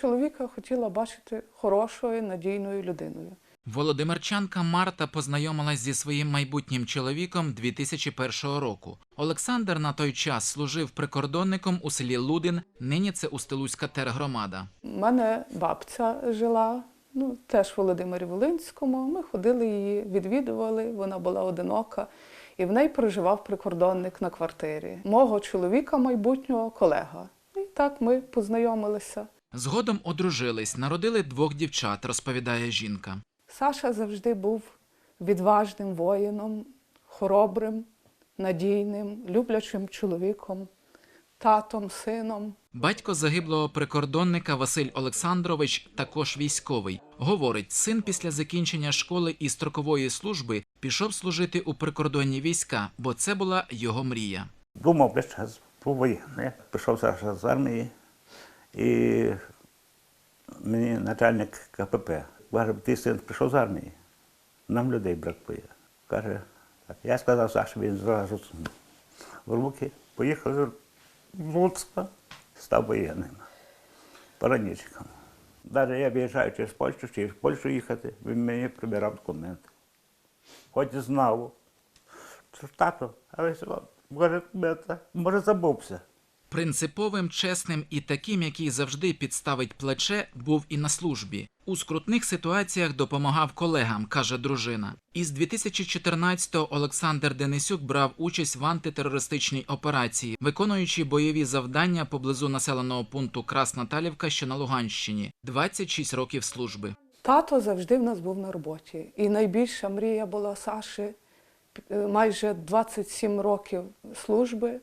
Чоловіка хотіла бачити хорошою, надійною людиною. Володимирчанка Марта познайомилась зі своїм майбутнім чоловіком 2001 року. Олександр на той час служив прикордонником у селі Лудин. Нині це Устилузька тергромада. У мене бабця жила, ну теж в Володимирі Волинському. Ми ходили її, відвідували. Вона була одинока, і в неї проживав прикордонник на квартирі. Мого чоловіка, майбутнього колега. І так ми познайомилися. Згодом одружились, народили двох дівчат, розповідає жінка. Саша завжди був відважним воїном, хоробрим, надійним, люблячим чоловіком, татом, сином. Батько загиблого прикордонника Василь Олександрович також військовий. Говорить, син після закінчення школи і строкової служби пішов служити у прикордонні війська, бо це була його мрія. Думав весь час воєнне. Пішов Саша з армії, і мені начальник КПП каже, ти син прийшов з армії, нам людей бракує. Каже, так. Я сказав Саші, він зразу в руки, поїхав з Луцька, став воєнним, поранічком. Навіть я виїжджаю через Польщу, через Польщу їхати, він мені прибирав документи. Хоч і знав, що тато, але може, може забувся. Принциповим, чесним і таким, який завжди підставить плече, був і на службі. У скрутних ситуаціях допомагав колегам, каже дружина. Із 2014-го Олександр Денисюк брав участь в антитерористичній операції, виконуючи бойові завдання поблизу населеного пункту Красноталівка, що на Луганщині. 26 років служби. Тато завжди в нас був на роботі. І найбільша мрія була Саші е, майже 27 років служби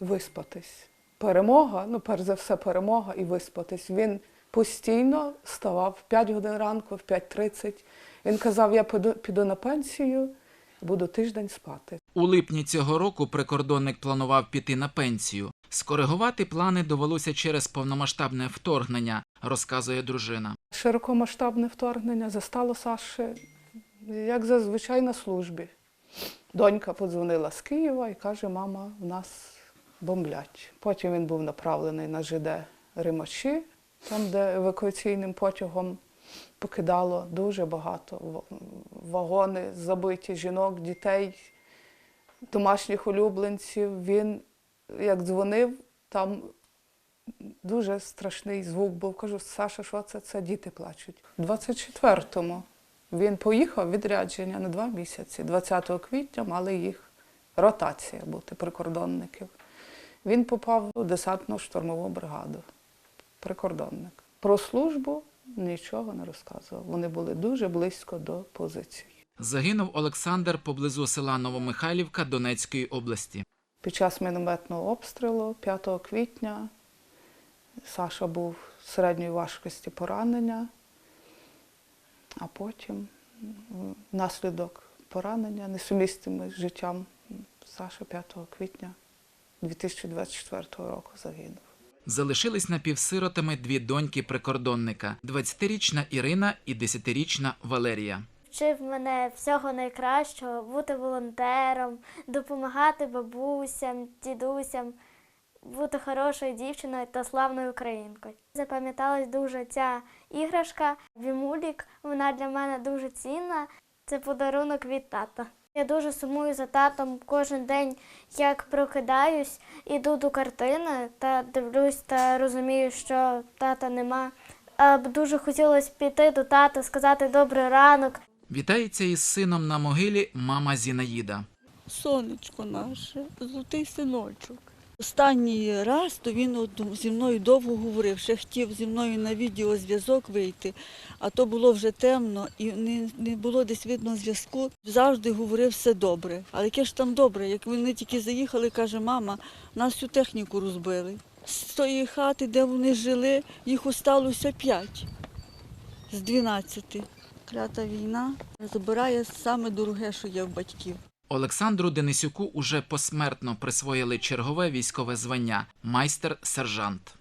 виспатись. Перемога, ну перш за все, перемога і виспатись. Він постійно ставав в 5 годин ранку, в 5.30. Він казав, я піду, піду на пенсію, буду тиждень спати. У липні цього року прикордонник планував піти на пенсію. Скоригувати плани довелося через повномасштабне вторгнення, розказує дружина. Широкомасштабне вторгнення застало Саші, як зазвичай на службі. Донька подзвонила з Києва і каже, мама, в нас бомблять. Потім він був направлений на ЖД Римачі, там, де евакуаційним потягом покидало дуже багато вагони, забиті жінок, дітей, домашніх улюбленців. Він, як дзвонив, там дуже страшний звук був. Кажу, Саша, що це? Це діти плачуть. У 24-му він поїхав відрядження на два місяці. 20 квітня мали їх ротація бути прикордонників. Він попав у десантну штурмову бригаду. Прикордонник. Про службу нічого не розказував. Вони були дуже близько до позицій. Загинув Олександр поблизу села Новомихайлівка Донецької області. Під час мінометного обстрілу 5 квітня Саша був середньої важкості поранення, а потім внаслідок поранення, несумістими з життям, Саша 5 квітня 2024 року загинув. Залишились напівсиротами дві доньки прикордонника: 20-річна Ірина і 10-річна Валерія. Вчив мене всього найкращого, бути волонтером, допомагати бабусям, дідусям, бути хорошою дівчиною та славною українкою. Запам'яталась дуже ця іграшка, Вімулік. Вона для мене дуже цінна. Це подарунок від тата. Я дуже сумую за татом кожен день, як прокидаюсь, іду до картини та дивлюсь та розумію, що тата нема. А б дуже хотілося піти до тата, сказати добрий ранок, Вітається із сином на могилі мама Зінаїда. Сонечко наше, золотий синочок. Останній раз то він зі мною довго говорив, ще хотів зі мною на відеозв'язок вийти, а то було вже темно і не, не було десь видно зв'язку. Завжди говорив все добре. Але яке ж там добре? Як вони тільки заїхали, каже, мама, нас всю техніку розбили. З тої хати, де вони жили, їх осталося п'ять з дванадцяти. Клята війна забирає саме дороге, що є в батьків. Олександру Денисюку уже посмертно присвоїли чергове військове звання майстер-сержант.